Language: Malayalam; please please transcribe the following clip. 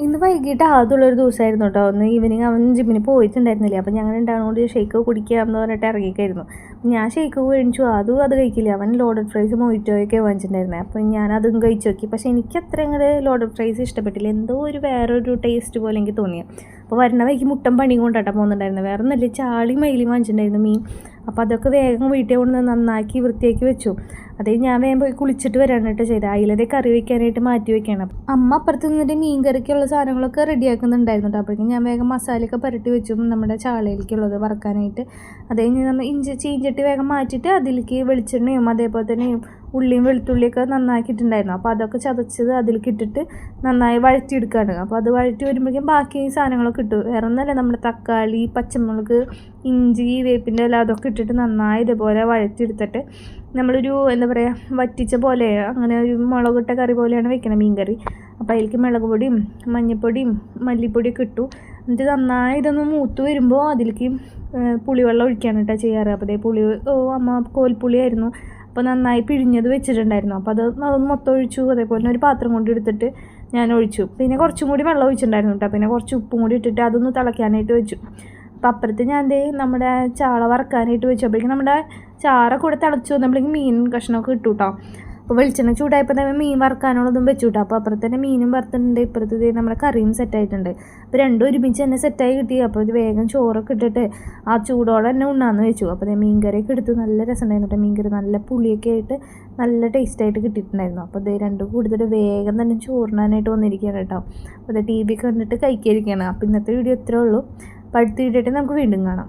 ഇന്ന് വൈകിട്ട് ആദ്യമുള്ളൊരു ദിവസമായിരുന്നു കേട്ടോ. ഒന്ന് ഈവനിങ് അവൻ ജിമ്മിന് പോയിട്ടുണ്ടായിരുന്നില്ല? അപ്പം ഞങ്ങൾ ഉണ്ടാകുന്നതുകൊണ്ട് ഷേക്ക് കുടിക്കാം എന്ന് പറഞ്ഞിട്ട് ഇറങ്ങിക്കായിരുന്നു. ഞാൻ ഷേക്ക് മേടിച്ചു അതും അത് കഴിക്കില്ല. അവൻ ലോഡഡ് ഫ്രൈസ് മൊയ്റ്റോയൊക്കെ വാങ്ങിച്ചിട്ടുണ്ടായിരുന്നത് അപ്പം ഞാൻ അതും കഴിച്ചു നോക്കി. പക്ഷേ എനിക്ക് അത്ര അങ്ങോട്ട് ലോഡഡ് ഫ്രൈസ് ഇഷ്ടപ്പെട്ടില്ല. എന്തോ ഒരു വേറൊരു ടേസ്റ്റ് പോലെ എനിക്ക് തോന്നിയത് അപ്പോൾ വരണ വൈകി മുട്ടൻ പണി കൊണ്ടാട്ടാ പോകുന്നുണ്ടായിരുന്നു വേറെ നല്ല ചാളി മയിലും വാങ്ങിച്ചിട്ടുണ്ടായിരുന്നു മീൻ. അപ്പോൾ അതൊക്കെ വേഗം വീട്ടിൽ കൊണ്ട് നന്നാക്കി വൃത്തിയാക്കി വെച്ചു. അതേ ഞാൻ വേഗം പോയി കുളിച്ചിട്ട് വരാനായിട്ട് ചെയ്തത്. അതിലതേ കറി വെക്കാനായിട്ട് മാറ്റി വെക്കണം. അമ്മ അപ്പുറത്ത് നിന്നിട്ട് മീൻ കറിക്കുള്ള സാധനങ്ങളൊക്കെ റെഡിയാക്കുന്നുണ്ടായിരുന്നു കേട്ടോ അപ്പോഴേക്കും ഞാൻ വേഗം മസാലയൊക്കെ പുരട്ടി വെച്ചു നമ്മുടെ ചാളയിലേക്കുള്ളത് വറക്കാനായിട്ട്. അത് കഴിഞ്ഞ് നമ്മൾ ഇഞ്ചി ചീഞ്ചട്ടി വേഗം മാറ്റിയിട്ട് അതിലേക്ക് വെളിച്ചെണ്ണയും അതേപോലെ തന്നെ ഉള്ളിയും വെളുത്തുള്ളിയൊക്കെ നന്നാക്കിയിട്ടുണ്ടായിരുന്നു. അപ്പോൾ അതൊക്കെ ചതച്ചത് അതിലേക്ക് ഇട്ടിട്ട് നന്നായി വഴറ്റിയെടുക്കുകയാണ് അപ്പോൾ അത് വഴറ്റി വരുമ്പോഴേക്കും ബാക്കി സാധനങ്ങളൊക്കെ ഇട്ടു. വേറെ ഒന്നല്ല നമ്മുടെ തക്കാളി പച്ചമുളക് ഇഞ്ചി വേപ്പിന്റെ ഇല അതൊക്കെ ഇട്ടിട്ട് നന്നായി ഇതുപോലെ വഴറ്റിയെടുത്തിട്ട് നമ്മളൊരു എന്താ പറയുക വറ്റിച്ച പോലെ അങ്ങനെ ഒരു മുളകിട്ട കറി പോലെയാണ് വെക്കുന്നത് മീൻകറി. അപ്പോൾ അതിലേക്ക് മുളക് പൊടിയും മഞ്ഞൾപ്പൊടിയും മല്ലിപ്പൊടിയൊക്കെ ഇട്ടു. എന്നിട്ട് നന്നായി ഇതൊന്ന് മൂത്ത് വരുമ്പോൾ അതിലേക്ക് പുളിവെള്ളം ഒഴിക്കാണ് കേട്ടോ ചെയ്യാറ്. അപ്പോൾ അതേ പുളി ഓ അമ്മ കോൽപ്പുളിയായിരുന്നു അപ്പോൾ നന്നായി പിഴിഞ്ഞത് വെച്ചിട്ടുണ്ടായിരുന്നു. അപ്പോൾ അത് അത് മൊത്തം ഒഴിച്ചു. അതേപോലെ ഒരു പാത്രം കൊണ്ട് എടുത്തിട്ട് ഞാൻ ഒഴിച്ചു. പിന്നെ കുറച്ചും കൂടി വെള്ളം ഒഴിച്ചിട്ടുണ്ടായിരുന്നു കേട്ടോ. പിന്നെ കുറച്ച് ഉപ്പും കൂടി ഇട്ടിട്ട് അതൊന്ന് തിളയ്ക്കാനായിട്ട് വെച്ചു. അപ്പം അപ്പുറത്ത് ഞാൻ എന്തേ നമ്മുടെ ചാള വറക്കാനായിട്ട് വെച്ചു അപ്പോഴേക്കും നമ്മുടെ ചാറ കൂടെ തിളച്ചു വന്നപ്പോഴേക്കും മീൻ കഷ്ണമൊക്കെ ഇട്ടു കേട്ടോ അപ്പോൾ വെളിച്ചെണ്ണ ചൂടായപ്പോൾ തന്നെ മീൻ വറക്കാനുള്ളതും വെച്ചു കേട്ടോ അപ്പോൾ അപ്പുറത്ത് തന്നെ മീനും വറുത്തിട്ടുണ്ട്. ഇപ്പുറത്ത് ദേ നമ്മുടെ കറിയും സെറ്റായിട്ടുണ്ട് അപ്പോൾ രണ്ടും ഒരുമിച്ച് തന്നെ സെറ്റായി കിട്ടി. അപ്പോൾ ഇത് വേഗം ചോറൊക്കെ ഇട്ടിട്ട് ആ ചൂടോടെ തന്നെ ഉണ്ണാന്ന് വെച്ചു. അപ്പോൾ ദേ മീൻകറിയൊക്കെ എടുത്ത് നല്ല രസമുണ്ടായിരുന്നു കേട്ടോ മീൻ കറി നല്ല പുളിയൊക്കെ ആയിട്ട് നല്ല ടേസ്റ്റായിട്ട് കിട്ടിയിട്ടുണ്ടായിരുന്നു. അപ്പോൾ ഇത് രണ്ടും കൂടുതൽ വേഗം തന്നെ ചോറിനാനായിട്ട് വന്നിരിക്കുകയാണ് കേട്ടോ അപ്പോൾ ഇത് ടി വി കണ്ടിട്ട് കഴിക്കാതിരിക്കുകയാണ് അപ്പോൾ ഇന്നത്തെ വീഡിയോ ഇത്രേ ഉള്ളൂ. കിട്ടിയിട്ട് നമുക്ക് വീണ്ടും കാണാം.